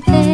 decirte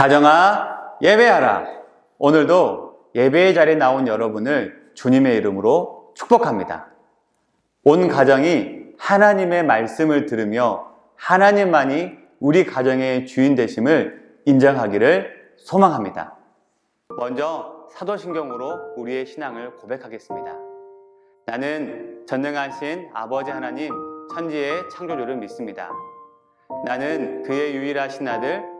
가정아 예배하라. 오늘도 예배의 자리에 나온 여러분을 주님의 이름으로 축복합니다. 온 가정이 하나님의 말씀을 들으며 하나님만이 우리 가정의 주인 되심을 인정하기를 소망합니다. 먼저 사도신경으로 우리의 신앙을 고백하겠습니다. 나는 전능하신 아버지 하나님 천지의 창조주를 믿습니다. 나는 그의 유일하신 아들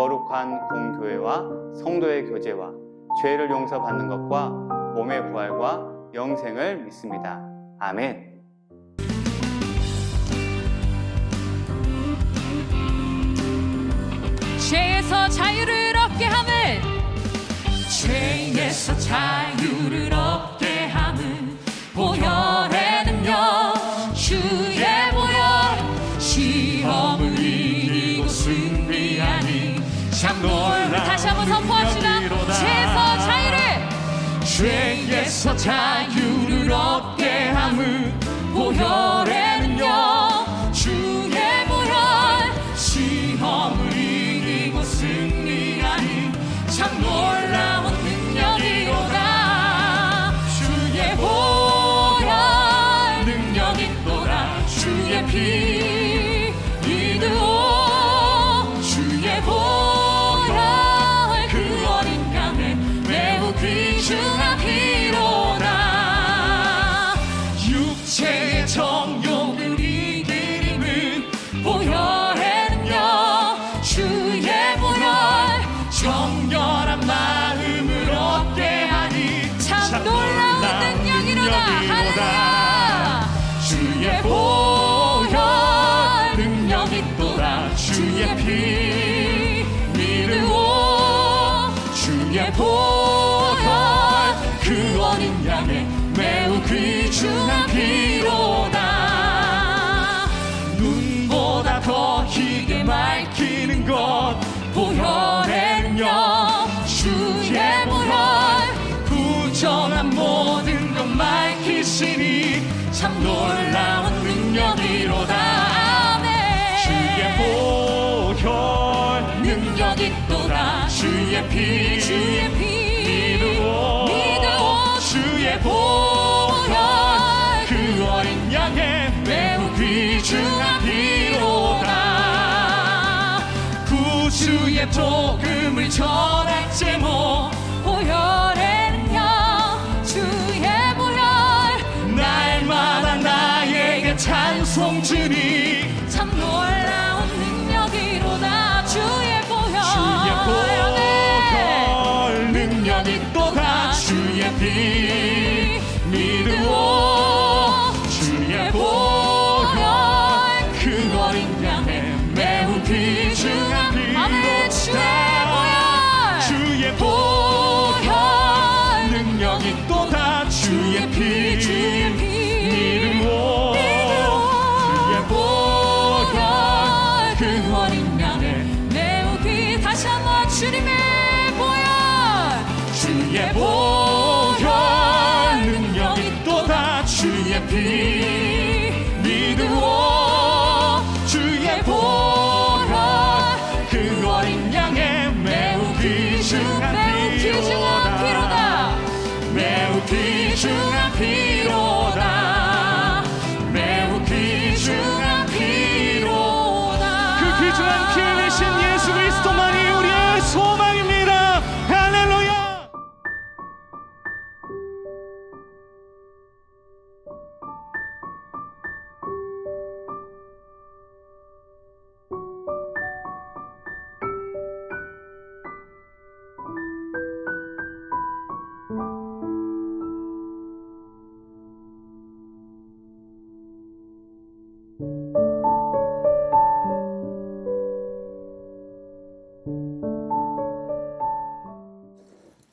거룩한 공교회와 성도의 교제와 죄를 용서받는 것과 몸의 부활과 영생을 믿습니다. 아멘. 죄에서 자유를 얻게 함을 죄에서 자유를 얻게 참 놀라 다시 한번 선포합시다. 죄에서 자유를. 죄에서 자유를 얻게 함을 보혈의 주의 복음을 전할 제목 보혈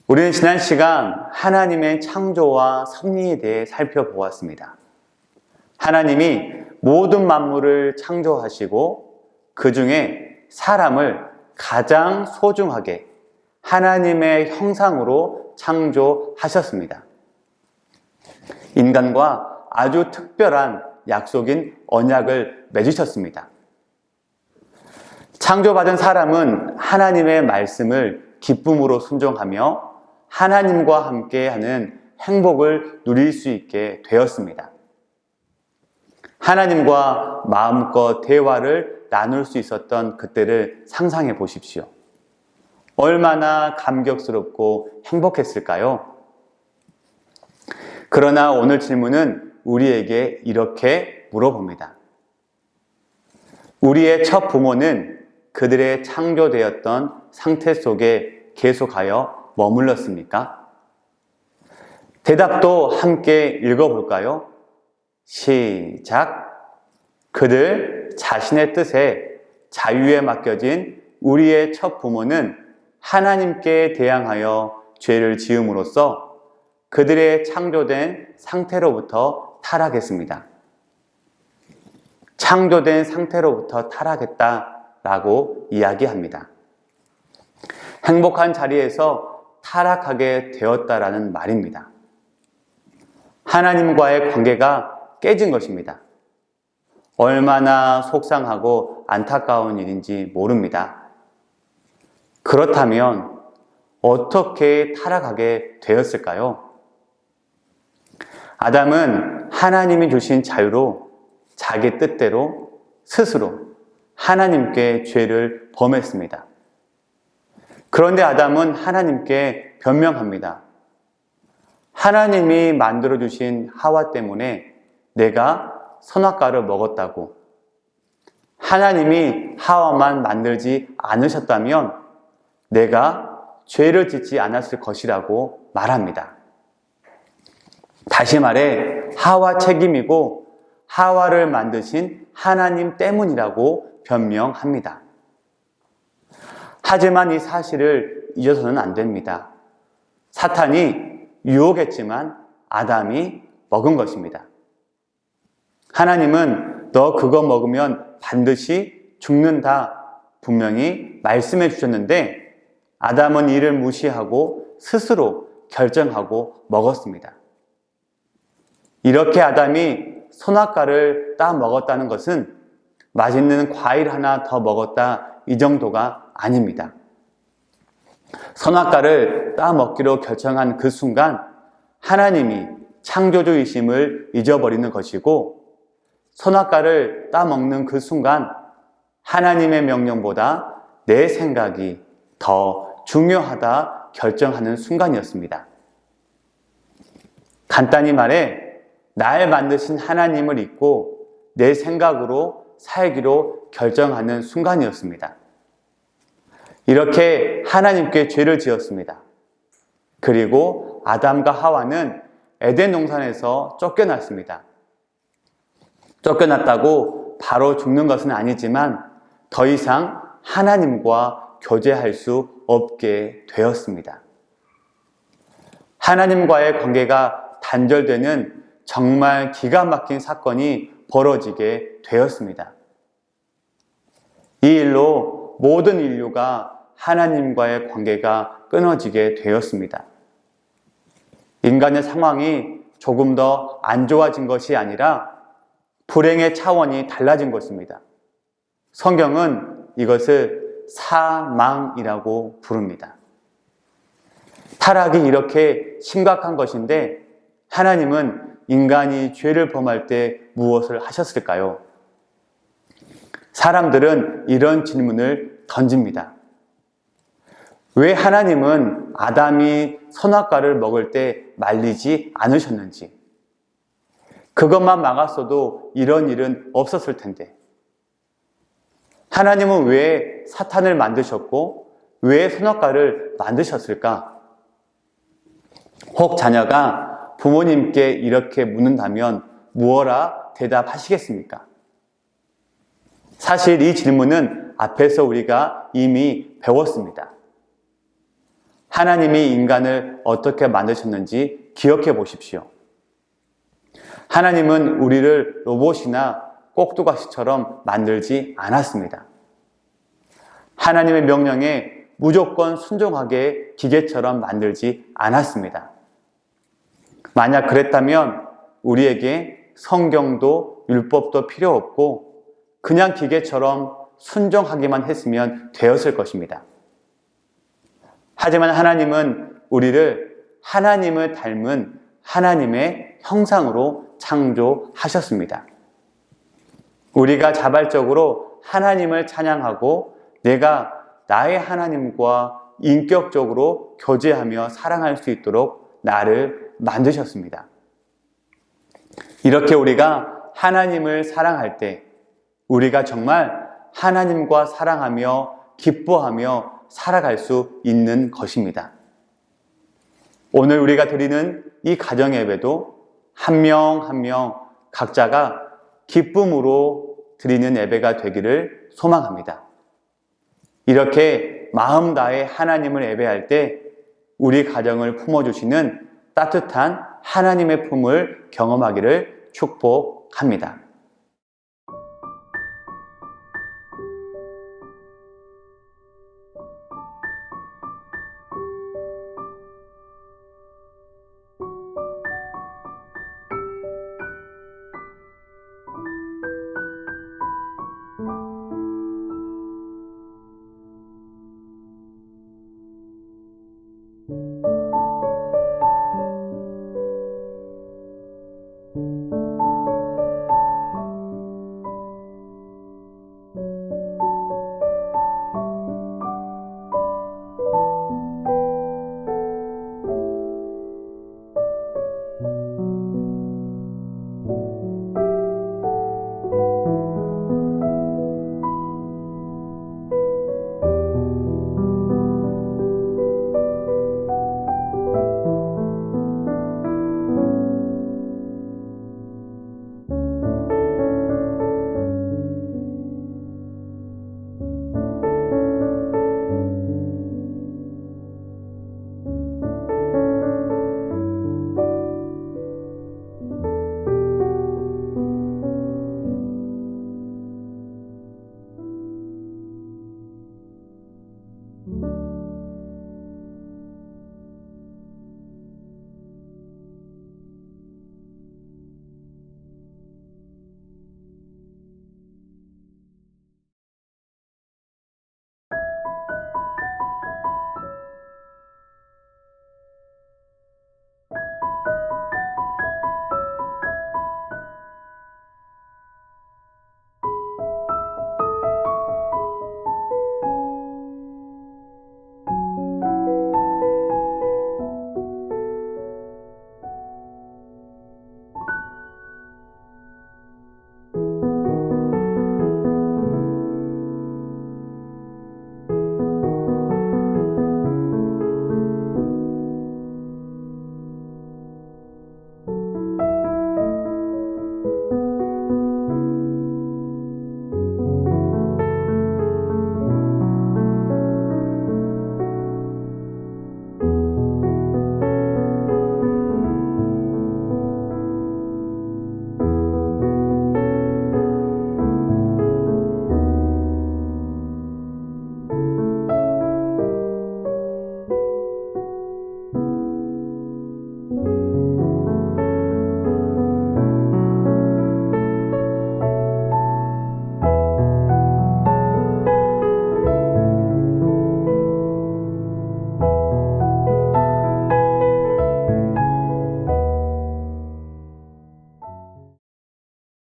우리는 지난 시간 하나님의 창조와 섭리에 대해 살펴보았습니다. 하나님이 모든 만물을 창조하시고 그 중에 사람을 가장 소중하게 하나님의 형상으로 창조하셨습니다. 인간과 아주 특별한 약속인 언약을 맺으셨습니다. 창조받은 사람은 하나님의 말씀을 기쁨으로 순종하며 하나님과 함께하는 행복을 누릴 수 있게 되었습니다. 하나님과 마음껏 대화를 나눌 수 있었던 그때를 상상해 보십시오. 얼마나 감격스럽고 행복했을까요? 그러나 오늘 질문은 우리에게 이렇게 물어봅니다. 우리의 첫 부모는 그들의 창조되었던 상태 속에 계속하여 머물렀습니까? 대답도 함께 읽어볼까요? 시작. 그들 자신의 뜻에 자유에 맡겨진 우리의 첫 부모는 하나님께 대항하여 죄를 지음으로써 그들의 창조된 상태로부터 타락했습니다. 창조된 상태로부터 타락했다라고 이야기합니다. 행복한 자리에서 타락하게 되었다라는 말입니다. 하나님과의 관계가 깨진 것입니다. 얼마나 속상하고 안타까운 일인지 모릅니다. 그렇다면 어떻게 타락하게 되었을까요? 아담은 하나님이 주신 자유로 자기 뜻대로 스스로 하나님께 죄를 범했습니다. 그런데 아담은 하나님께 변명합니다. 하나님이 만들어주신 하와 때문에 내가 선악과를 먹었다고. 하나님이 하와만 만들지 않으셨다면 내가 죄를 짓지 않았을 것이라고 말합니다. 다시 말해, 하와 책임이고 하와를 만드신 하나님 때문이라고 변명합니다. 하지만 이 사실을 잊어서는 안 됩니다. 사탄이 유혹했지만 아담이 먹은 것입니다. 하나님은 너 그거 먹으면 반드시 죽는다 분명히 말씀해 주셨는데 아담은 이를 무시하고 스스로 결정하고 먹었습니다. 이렇게 아담이 선악과를 따 먹었다는 것은 맛있는 과일 하나 더 먹었다 이 정도가 아닙니다. 선악과를 따 먹기로 결정한 그 순간 하나님이 창조주이심을 잊어버리는 것이고 선악과를 따 먹는 그 순간 하나님의 명령보다 내 생각이 더 중요하다 결정하는 순간이었습니다. 간단히 말해 날 만드신 하나님을 잊고 내 생각으로 살기로 결정하는 순간이었습니다. 이렇게 하나님께 죄를 지었습니다. 그리고 아담과 하와는 에덴 동산에서 쫓겨났습니다. 쫓겨났다고 바로 죽는 것은 아니지만 더 이상 하나님과 교제할 수 없게 되었습니다. 하나님과의 관계가 단절되는 정말 기가 막힌 사건이 벌어지게 되었습니다. 이 일로 모든 인류가 하나님과의 관계가 끊어지게 되었습니다. 인간의 상황이 조금 더 안 좋아진 것이 아니라 불행의 차원이 달라진 것입니다. 성경은 이것을 사망이라고 부릅니다. 타락이 이렇게 심각한 것인데 하나님은 인간이 죄를 범할 때 무엇을 하셨을까요? 사람들은 이런 질문을 던집니다. 왜 하나님은 아담이 선악과를 먹을 때 말리지 않으셨는지, 그것만 막았어도 이런 일은 없었을 텐데, 하나님은 왜 사탄을 만드셨고, 왜 선악과를 만드셨을까? 혹 자녀가 부모님께 이렇게 묻는다면 무엇라 대답하시겠습니까? 사실 이 질문은 앞에서 우리가 이미 배웠습니다. 하나님이 인간을 어떻게 만드셨는지 기억해 보십시오. 하나님은 우리를 로봇이나 꼭두가시처럼 만들지 않았습니다. 하나님의 명령에 무조건 순종하게 기계처럼 만들지 않았습니다. 만약 그랬다면 우리에게 성경도 율법도 필요 없고 그냥 기계처럼 순종하기만 했으면 되었을 것입니다. 하지만 하나님은 우리를 하나님을 닮은 하나님의 형상으로 창조하셨습니다. 우리가 자발적으로 하나님을 찬양하고 내가 나의 하나님과 인격적으로 교제하며 사랑할 수 있도록 나를 만드셨습니다. 이렇게 우리가 하나님을 사랑할 때 우리가 정말 하나님과 사랑하며 기뻐하며 살아갈 수 있는 것입니다. 오늘 우리가 드리는 이 가정 예배도 한명 한 명 각자가 기쁨으로 드리는 예배가 되기를 소망합니다. 이렇게 마음 다해 하나님을 예배할 때 우리 가정을 품어주시는 따뜻한 하나님의 품을 경험하기를 축복합니다.